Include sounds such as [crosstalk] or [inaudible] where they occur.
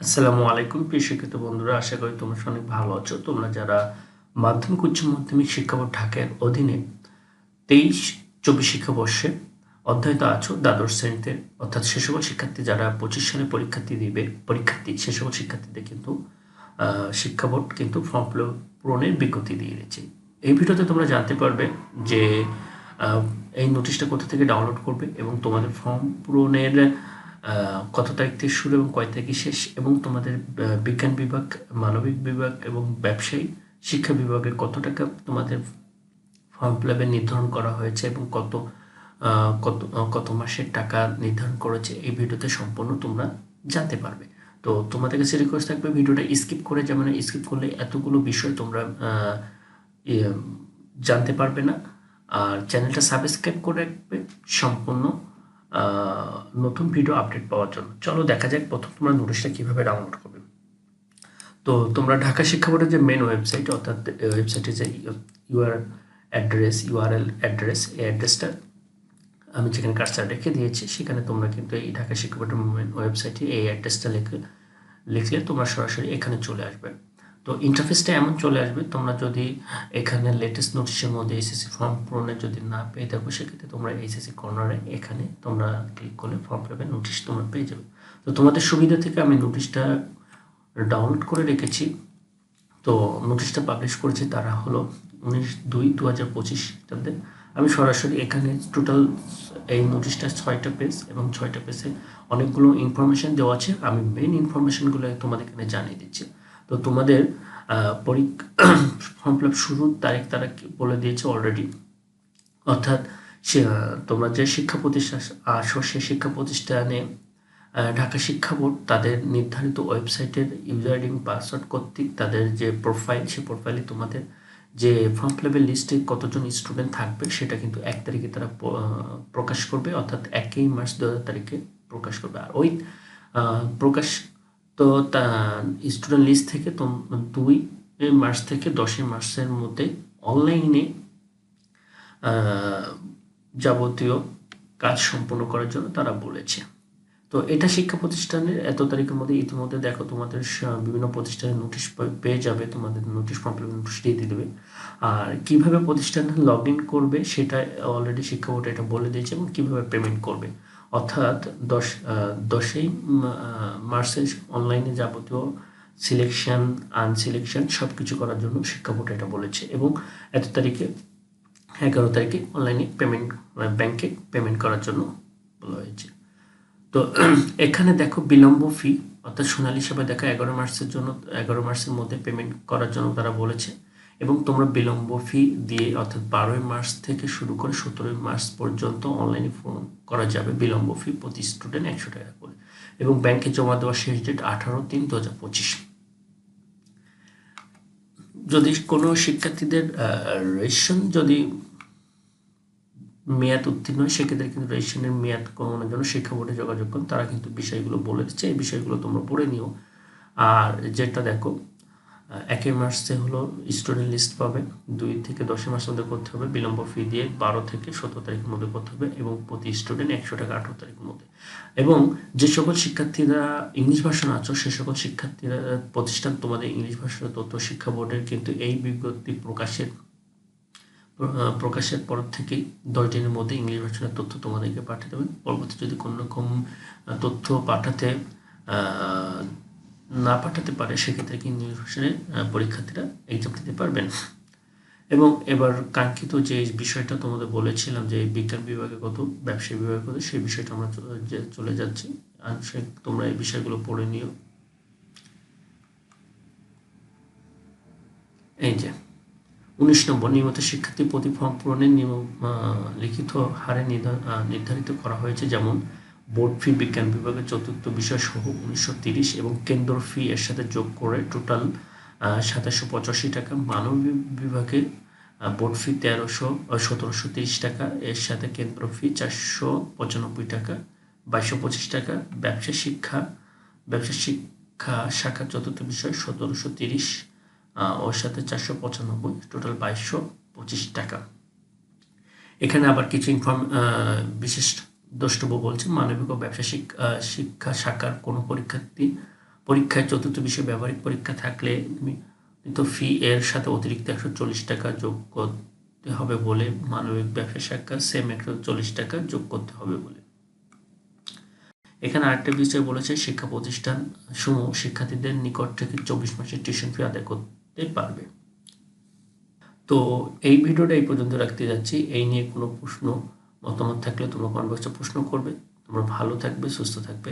আসসালামু আলাইকুম শিক্ষিত বন্ধুরা আশা করি তোমরা অনেক ভালো আছো। তোমরা যারা মাধ্যমিক উচ্চ মাধ্যমিক শিক্ষা বোর্ড ঢাকার অধীনে তেইশ চব্বিশ শিক্ষাবর্ষে অধ্যয়িত আছো দ্বাদশ শ্রেণীতে অর্থাৎ সে সকল শিক্ষার্থী যারা পঁচিশ সালে পরীক্ষার্থী দিবে পরীক্ষার্থী সে শিক্ষার্থীদের কিন্তু আহ, শিক্ষা বোর্ড কিন্তু ফর্ম পূরণের বিজ্ঞপ্তি দিয়ে দিয়েছে। এই ভিডিওতে তোমরা জানতে পারবে যে এই নোটিশটা কোথা থেকে ডাউনলোড করবে এবং তোমাদের ফর্ম পূরণের কত তারিখ থেকে শুরু এবং কয় তারিখে শেষ এবং তোমাদের বিজ্ঞান বিভাগ মানবিক বিভাগ এবং ব্যবসায়ী শিক্ষা বিভাগে কত টাকা তোমাদের ফর্ম ফিল নির্ধারণ করা হয়েছে এবং কত কত কত মাসের টাকা নির্ধারণ করেছে এই ভিডিওতে সম্পূর্ণ তোমরা জানতে পারবে। তো তোমাদের কাছে রিকোয়েস্ট থাকবে ভিডিওটা স্কিপ করে যেমন স্কিপ করলে এতগুলো বিষয় তোমরা ইয়ে, জানতে পারবে না। আর চ্যানেলটা সাবস্ক্রাইব করে রাখবে সম্পূর্ণ। নতুন ভিডিও আপডেট পাওয়ার জন্য। চলো দেখা যাক প্রথম তোমরা নোটিশটা কীভাবে ডাউনলোড করবে। তো তোমরা ঢাকা শিক্ষা বোর্ডের যে মেন ওয়েবসাইট অর্থাৎ ওয়েবসাইটে যে ইউআর অ্যাড্রেস ইউআরএল অ্যাড্রেস এই অ্যাড্রেসটা আমি যেখানে কাজটা রেখে দিয়েছি, সেখানে তোমরা কিন্তু এই ঢাকা শিক্ষা বোর্ডের ওয়েবসাইটে এই অ্যাড্রেসটা লিখে, লিখলে তোমরা সরাসরি এখানে চলে আসবে। তো ইন্টারফেসটা এমন চলে আসবে, তোমরা যদি এখানে লেটেস্ট নোটিশের মধ্যে এসএসসি ফর্ম পূরণের যদি না পেয়ে থাকো, সেক্ষেত্রে তোমরা এসএসসি কর্নারে এখানে তোমরা ক্লিক করলে ফর্ম ফিল নোটিশ তোমরা পেয়ে যাবে। তো তোমাদের সুবিধা থেকে আমি নোটিশটা ডাউনলোড করে রেখেছি। তো নোটিশটা পাবলিশ করেছে তারা হলো উনিশ দুই দু হাজার পঁচিশ খ্রিস্টাব্দে আমি সরাসরি এখানে টোটাল এই নোটিশটা ছয়টা পেজ এবং ছয়টা পেজে অনেকগুলো ইনফরমেশন দেওয়া আছে। আমি মেন ইনফরমেশনগুলো তোমাদের এখানে জানিয়ে দিচ্ছি। তো তোমাদের পরীক্ষা [clears throat] ফর্ম ফিল আপ শুরুর তারিখ তারা বলে দিয়েছে অলরেডি অর্থাৎ সে তোমরা যে শিক্ষা প্রতিষ্ঠান আসো সে শিক্ষা প্রতিষ্ঠানে ঢাকা শিক্ষা বোর্ড তাদের নির্ধারিত ওয়েবসাইটের ইউজার আইডি পাসওয়ার্ড কর্তৃক তাদের যে প্রোফাইল সে প্রোফাইলে তোমাদের যে ফর্ম ফিল আপের লিস্টে কতজন স্টুডেন্ট থাকবে সেটা কিন্তু এক তারিখে তারা প্রকাশ করবে। অর্থাৎ একই মার্চ দু হাজার তারিখে প্রকাশ করবে। আর ওই প্রকাশ তো তা স্টুডেন্ট লিস্ট থেকে দুই মার্চ থেকে দশই মার্চের মধ্যে অনলাইনে যাবতীয় কাজ সম্পন্ন করার জন্য তারা বলেছে। তো এটা শিক্ষা প্রতিষ্ঠানের, এত তারিখের মধ্যে ইতিমধ্যে দেখো তোমাদের বিভিন্ন প্রতিষ্ঠানের নোটিশ পেয়ে যাবে, তোমাদের নোটিশ কমপ্লিট নোটিশ দিয়ে দেবে। আর কীভাবে প্রতিষ্ঠানে লগ ইন করবে সেটা অলরেডি শিক্ষা বোর্ড এটা বলে দিয়েছে এবং কীভাবে পেমেন্ট করবে। অর্থাৎ দশ দশই মার্চের অনলাইনে যাবতীয় সিলেকশন আনসিলেকশন সব কিছু করার জন্য শিক্ষা বোর্ড এটা বলেছে এবং এত তারিখে, এগারো তারিখে অনলাইনে পেমেন্ট ব্যাংকে পেমেন্ট করার জন্য বলা হয়েছে। তো [clears throat] এখানে দেখো বিলম্ব ফি অর্থাৎ সোনালী সেবা দেখা এগারো মার্চের জন্য, এগারো মার্চের মধ্যে পেমেন্ট করার জন্য তারা বলেছে। এবং তোমরা বিলম্ব ফি দিয়ে অর্থাৎ বারোই মার্চ থেকে শুরু করে সতেরোই মার্চ পর্যন্ত অনলাইনে ফোন করা যাবে। বিলম্ব ফি প্রতি স্টুডেন্ট একশো টাকা করে এবং ব্যাংকে জমা দেওয়ার শেষ ডেট আঠারো তিন দু হাজার পঁচিশ। যদি কোনো শিক্ষার্থীদের রেশন যদি মেয়াদ উত্তীর্ণ হয়, সেক্ষেত্রে কিন্তু রেশনের মেয়াদ কমানোর জন্য শিক্ষা বোর্ডে যোগাযোগ করুন। তারা কিন্তু বিষয়গুলো বলে দিচ্ছে। এই বিষয়গুলো তোমরা পড়ে নিও। আর যেটা দেখো একই মাসে হলো স্টুডেন্ট লিস্ট পাবে, দুই থেকে দশের মাসের মধ্যে করতে হবে, বিলম্ব ফি দিয়ে বারো থেকে সতেরো তারিখের মধ্যে করতে হবে এবং প্রতি স্টুডেন্ট একশো টাকা আঠারো তারিখের মধ্যে। এবং যে সকল শিক্ষার্থীরা ইংলিশ ভাষণ আছো, সে সকল শিক্ষার্থীরা প্রতিষ্ঠান তোমাদের ইংলিশ ভাষা, তথ্য, শিক্ষা বোর্ডের কিন্তু এই বিজ্ঞপ্তি প্রকাশের প্রকাশের পর থেকেই দশ দিনের মধ্যে ইংলিশ ভাষণের তথ্য তোমাদেরকে পাঠাতে হবে পরবর্তী যদি কোনো রকম তথ্য পাঠাতে না পাঠাতে পারে, সেক্ষেত্রে কি ইংলিশ ভাষণের পরীক্ষার্থীরা এক্সাম দিতে পারবেন এবং এবার কাঙ্ক্ষিত যে বিষয়টা তোমাদের বলেছিলাম যে বিজ্ঞান বিভাগে কত, ব্যবসায়ী বিভাগে কত, সেই বিষয়টা আমরা চলে যাচ্ছি। সে, তোমরা এই বিষয়গুলো পড়ে নিও। এই যে, উনিশ নম্বর, নিয়মিত শিক্ষার্থী প্রতি ফর্ম পূরণের নিয়ম লিখিত হারে নির্ধারিত করা হয়েছে। যেমন বোর্ড ফি বিজ্ঞান বিভাগের চতুর্থ বিষয় সহ উনিশশো তিরিশ এবং কেন্দ্র ফি এর সাথে যোগ করে টোটাল সাতাশশো পঁচাশি টাকা। মানবিক বিভাগে বোর্ড ফি তেরোশো সতেরোশো তিরিশ টাকা। এর সাথে কেন্দ্র ফি চারশো পঁচানব্বই টাকা, বাইশশো পঁচিশ টাকা। ব্যবসা শিক্ষা ব্যবসা শিক্ষা শাখা চতুর্থ বিষয় সতেরোশো তিরিশ ওর সাথে চারশো পঁচানব্বই টোটাল বাইশশো পঁচিশ টাকা। এখানে আবার কিছু ইনফর্ম বিশেষ দ্রষ্টব্য বলছে মানবিক ও ব্যবসা শিক্ষা শাখার কোনো পরীক্ষার্থী, পরীক্ষায় চতুর্থ বিষয়ে ব্যবহারিক পরীক্ষা থাকলে তুমি তো ফি এর সাথে অতিরিক্ত একশো চল্লিশ টাকা যোগ করতে হবে বলে মানবিক ব্যবসা শাখা সেম একশো চল্লিশ টাকা যোগ করতে হবে বলে। এখানে আরেকটা বিষয় বলেছে, শিক্ষা প্রতিষ্ঠান সমূহ শিক্ষার্থীদের নিকট থেকে চব্বিশ মাসের টিউশন ফি আদায় করতে পারবে। তো এই ভিডিওটা এই পর্যন্ত রাখতে যাচ্ছি। এই নিয়ে কোনো প্রশ্ন মতামত থাকলে তোমরা বক্সে প্রশ্ন করবে। তোমরা ভালো থাকবে সুস্থ থাকবে।